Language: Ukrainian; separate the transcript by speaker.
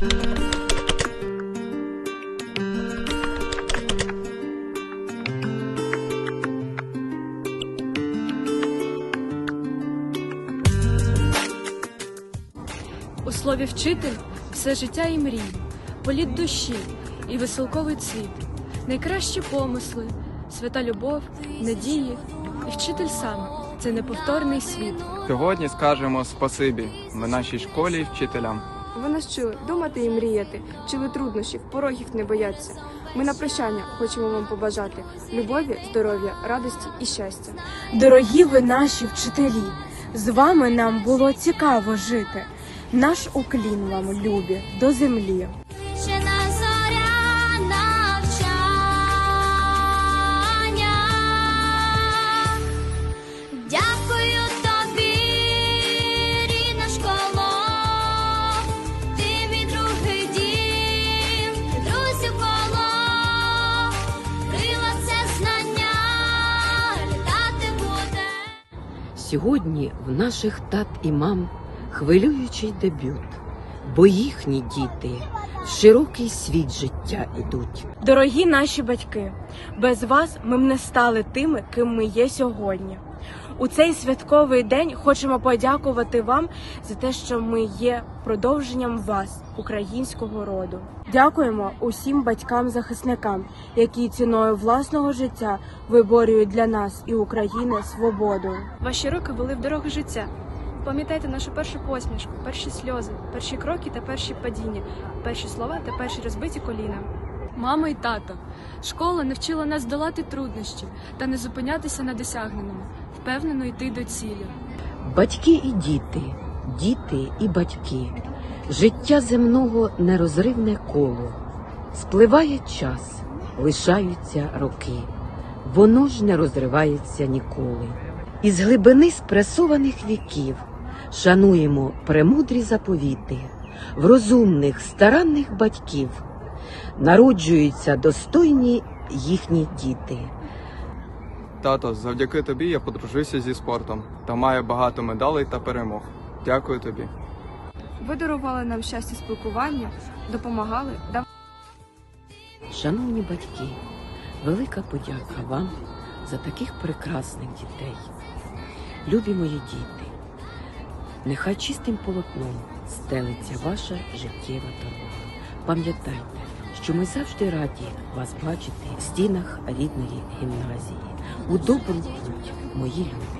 Speaker 1: У слові вчитель все життя і мрії, політ душі і веселковий цвіт, найкращі помисли, свята любов, надії, і вчитель сам це неповторний світ.
Speaker 2: Сьогодні скажемо спасибі ми нашій школі вчителям.
Speaker 3: Ви нас чули думати і мріяти, чули труднощів, порогів не бояться. Ми на прощання хочемо вам побажати любові, здоров'я, радості і щастя.
Speaker 4: Дорогі ви наші вчителі, з вами нам було цікаво жити. Наш уклін вам любі до землі.
Speaker 5: Сьогодні в наших тат і мам хвилюючий дебют, бо їхні діти в широкий світ життя ідуть.
Speaker 4: Дорогі наші батьки, без вас ми б не стали тими, ким ми є сьогодні. У цей святковий день хочемо подякувати вам за те, що ми є продовженням вас, українського роду. Дякуємо усім батькам-захисникам, які ціною власного життя виборюють для нас і України свободу.
Speaker 1: Ваші роки були в дорогу життя. Пам'ятайте нашу першу посмішку, перші сльози, перші кроки та перші падіння, перші слова та перші розбиті коліна. Мама і тато, школа навчила нас долати труднощі та не зупинятися на досягненому, впевнено йти до цілі.
Speaker 5: Батьки і діти, діти і батьки. Життя земного нерозривне коло. Спливає час, лишаються роки. Воно ж не розривається ніколи. Із глибини спресованих віків шануємо премудрі заповіти, в розумних, старанних батьків народжуються достойні їхні діти.
Speaker 2: Тато, завдяки тобі я подружився зі спортом та маю багато медалей та перемог. Дякую тобі.
Speaker 3: Ви дарували нам щастя спілкування, допомагали, давали
Speaker 5: Шановні батьки, велика подяка вам за таких прекрасних дітей. Любі мої діти, нехай чистим полотном стелиться ваша життєва дорога. Пам'ятайте, що ми завжди раді вас бачити в стінах рідної гімназії. У добру путь, мої любі.